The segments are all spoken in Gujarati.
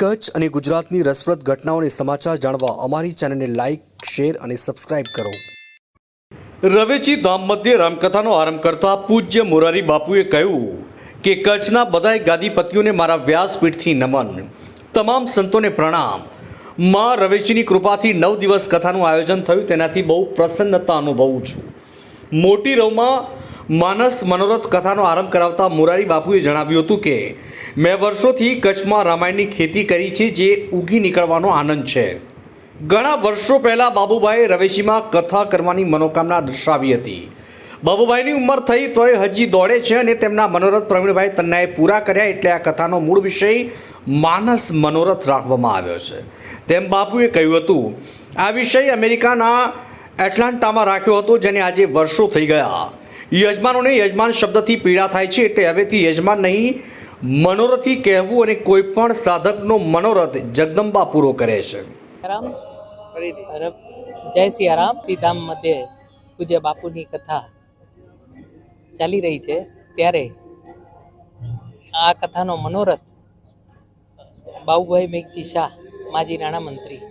કચ્છ અને ગુજરાતની રસપ્રદ ઘટનાઓને સમાચાર જાણવા અમારી ચેનલને લાઇક શેર અને સબસ્ક્રાઇબ કરો. રવેચી ધામ મધ્યે રામકથાનો આરંભ કરતા પૂજ્ય મોરારી બાપુએ કહ્યું કે, કચ્છના બધાય ગાદીપતિઓને મારા વ્યાસપીઠથી નમન. તમામ સંતોને પ્રણામ. માં રવેચીની કૃપાથી નવ દિવસ કથાનું આયોજન થયું, તેનાથી બહુ પ્રસન્નતા અનુભવું છું. મોટી રવમાં માનસ મનોરથ કથાનો આરંભ કરાવતા મોરારી બાપુએ જણાવ્યું હતું કે, મેં વર્ષોથી કચ્છમાં રામાયણની ખેતી કરી છે જે ઉગી નીકળવાનો આનંદ છે. ઘણા વર્ષો પહેલાં બાબુભાઈએ રવેશીમાં કથા કરવાની મનોકામના દર્શાવી હતી. બાબુભાઈની ઉંમર થઈ તોય હજી દોડે છે અને તેમના મનોરથ પ્રવીણભાઈ તન્નાએ પૂરા કર્યા એટલે આ કથાનો મૂળ વિષય માનસ મનોરથ રાખવામાં આવ્યો છે. તેમ બાપુએ કહ્યું હતું, આ વિષય અમેરિકાના એટલાન્ટામાં રાખ્યો હતો, જેને આજે વર્ષો થઈ ગયા. યજમાનોને યજમાન શબ્દથી પીડા થાય છે એટલે હવેથી યજમાન નહીં મનોરથી કહેવું અને કોઈ પણ સાધકનો મનોરથ જગદંબા પૂરો કરે છે. જય સિયારામ સીધામ મધ્યે પૂજ્ય બાપુની કથા ચાલી રહી છે. ત્યારે આ કથાનો મનોરથ બાબુભાઈ મેઘજી શાહ માજી નાણામંત્રી.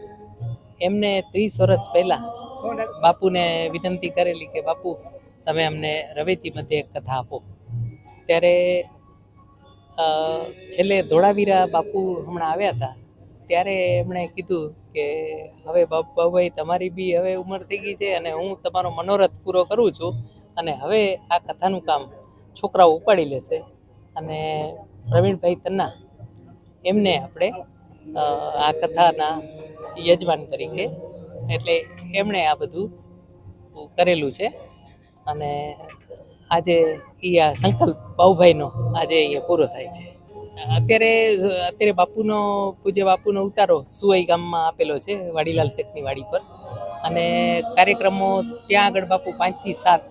એમને ત્રીસ વર્ષ પહેલાં બાપુને વિનંતી કરેલી કે બાપુ તમે અમને રવેચી મધ્યે એક કથા આપો. ત્યારે છેલ્લે ધોળાવીરા બાપુ હમણાં આવ્યા હતા. ત્યારે એમણે કીધું કે, હવે બાપ- બાબુભાઈ તમારી બી હવે ઉંમર થઈ ગઈ છે અને હું તમારો મનોરથ પૂરો કરું છું અને હવે આ કથાનું કામ છોકરાઓ ઉપાડી લેશે. અને પ્રવીણભાઈ તન્ના, એમને આપણે આ કથાના યજમાન તરીકે, એટલે એમણે આ બધું કરેલું છે. અને આજે એ આ સંકલ્પ બાઉભાઈનો આજે અહીંયા પૂરો થાય છે. અત્યારે અત્યારે બાપુનો, પૂજ્ય બાપુનો ઉતારો સુવાઈ ગામમાં આપેલો છે, વાડીલાલ શેઠની વાડી પર. અને કાર્યક્રમો ત્યાં આગળ બાપુ પાંચથી સાત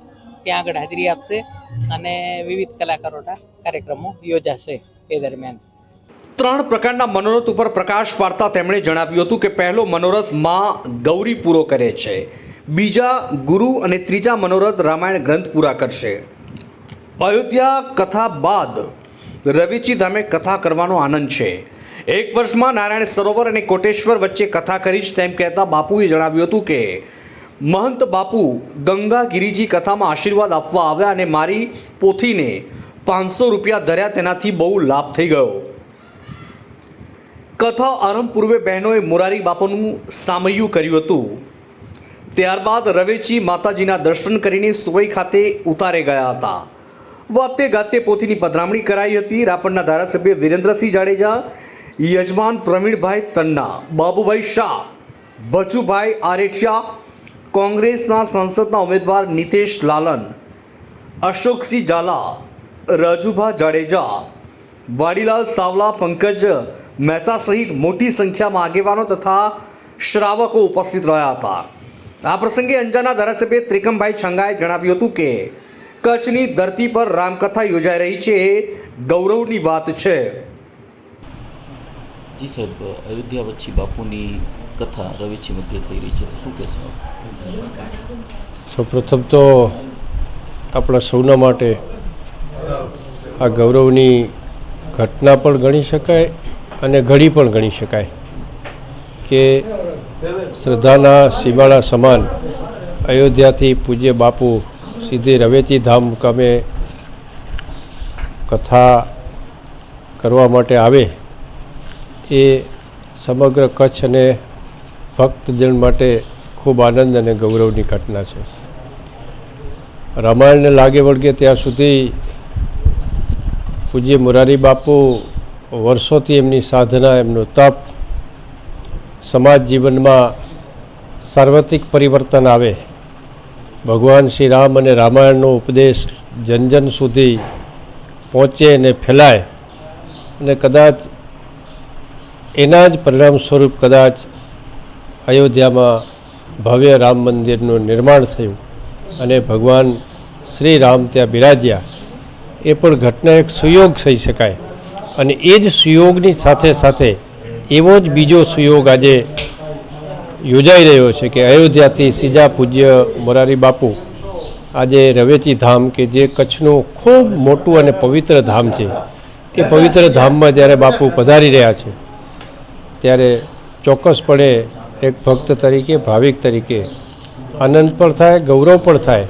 ત્યાં આગળ હાજરી આપશે અને વિવિધ કલાકારોના કાર્યક્રમો યોજાશે એ દરમિયાન. ત્રણ પ્રકારના મનોરથ ઉપર પ્રકાશ પાડતા તેમણે જણાવ્યું હતું કે પહેલો મનોરથમાં ગૌરી પૂરો કરે છે. બીજા ગુરુ અને ત્રીજા મનોરથ રામાયણ ગ્રંથ પૂરા કરશે. અયોધ્યા કથા બાદ રવિચી ધામે કથા કરવાનો આનંદ છે. એક વર્ષમાં નારાયણ સરોવર અને કોટેશ્વર વચ્ચે કથા કરી છે તેમ કહેતા બાપુએ જણાવ્યું હતું કે, મહંત બાપુ ગંગા ગિરિજી કથામાં આશીર્વાદ આપવા આવ્યા અને મારી પોથીને પાંચસો રૂપિયા ધર્યા તેનાથી બહુ લાભ થઈ ગયો. કથા આરંભ પૂર્વે બહેનોએ મોરારી બાપુનું સામૈયું કર્યું હતું. ત્યારબાદ રવેચી માતાજીના દર્શન કરીને સુવઈ ખાતે ઉતારે ગયા હતા. વાતે ગાતે પોતીની પધરામણી કરાઈ હતી. રાપરના ધારાસભ્ય વિરેન્દ્રસિંહ જાડેજા, યજમાન પ્રવીણભાઈ તન્ના, બાબુભાઈ શાહ બચુભાઈ આરેઠિયા, કોંગ્રેસના સંસદના ઉમેદવાર નીતેશ લાલન, અશોકસિંહ ઝાલા, રાજુભા જાડેજા, વાડીલાલ સાવલા, પંકજ મહેતા સહિત મોટી સંખ્યામાં આગેવાનો તથા શ્રાવકો ઉપસ્થિત રહ્યા હતા. આ પ્રસંગે અંજાના ધારાસભ્ય ત્રિકમભાઈ છંગાએ જણાવ્યું હતું કે કચ્છની ધરતી પર રામકથા યોજાઈ રહી છે. એ ગૌરવની વાત છે. જી સાહેબ અયોધ્યા વચ્ચે બાપુની કથા રવેચી મધ્ય થઈ રહી છે. તો શું કહેશો સૌપ્રથમ તો આપણા સૌના માટે આ ગૌરવની ઘટના પણ ગણી શકાય અને ઘડી પણ ગણી શકાય કે શ્રદ્ધાના સીમાડા સમાન અયોધ્યાથી પૂજ્ય બાપુ સીધે રવેચી ધામ મુકામે કથા કરવા માટે આવે એ સમગ્ર કચ્છ અને ભક્તજન માટે ખૂબ આનંદ અને ગૌરવની ઘટના છે. રામાયણને લાગે વળગે ત્યાં સુધી પૂજ્ય મુરારી બાપુ વર્ષોથી એમની સાધના, એમનો તપ સમાજ જીવનમાં સાર્વત્રિક પરિવર્તન આવે. ભગવાન શ્રી રામ અને રામાયણનો ઉપદેશ જન જન સુધી પહોંચે અને ફેલાય અને કદાચ એના જ પરિણામ સ્વરૂપ કદાચ અયોધ્યામાં ભવ્ય રામ મંદિરનું નિર્માણ થયું અને ભગવાન શ્રી રામ ત્યાં બિરાજ્યા. એ પણ ઘટના એક સુયોગ થઈ શકાય અને એ જ સુયોગની સાથે સાથે એવો જ બીજો સુયોગ આજે યોજાઈ રહ્યો છે કે અયોધ્યાથી સીજા પૂજ્ય મોરારી બાપુ આજે રવેચી ધામ કે જે કચ્છનું ખૂબ મોટું અને પવિત્ર ધામ છે, એ પવિત્ર ધામમાં જ્યારે બાપુ પધારી રહ્યા છે, ત્યારે ચોક્કસપણે એક ભક્ત તરીકે, ભાવિક તરીકે આનંદ પણ થાય, ગૌરવ પણ થાય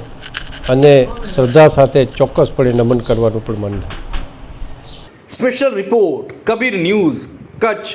અને શ્રદ્ધા સાથે ચોક્કસપણે નમન કરવાનું પણ મન થાય. Special report Kabir news Kutch